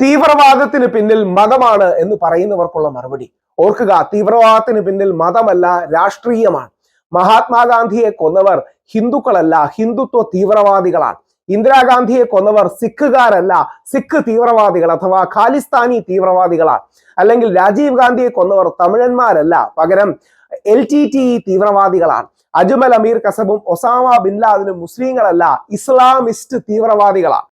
തീവ്രവാദത്തിന് പിന്നിൽ മതമാണ് എന്ന് പറയുന്നവർക്കുള്ള മറുപടി. ഓർക്കുക തീവ്രവാദത്തിന് പിന്നിൽ മതമല്ല രാഷ്ട്രീയമാണ്. മഹാത്മാഗാന്ധിയെ കൊന്നവർ ഹിന്ദുക്കളല്ല ഹിന്ദുത്വ തീവ്രവാദികളാണ്. ഇന്ദിരാഗാന്ധിയെ കൊന്നവർ സിഖുകാരല്ല സിഖ് തീവ്രവാദികൾ അഥവാ ഖാലിസ്ഥാനി തീവ്രവാദികളാണ്. അല്ലെങ്കിൽ രാജീവ് ഗാന്ധിയെ കൊന്നവർ തമിഴന്മാരല്ല പകരം എൽ ടി ടി തീവ്രവാദികളാണ്. അജ്മൽ അമീർ കസബും ഒസാമ ബിൻ ലാദനും മുസ്ലിങ്ങളല്ല ഇസ്ലാമിസ്റ്റ് തീവ്രവാദികളാണ്.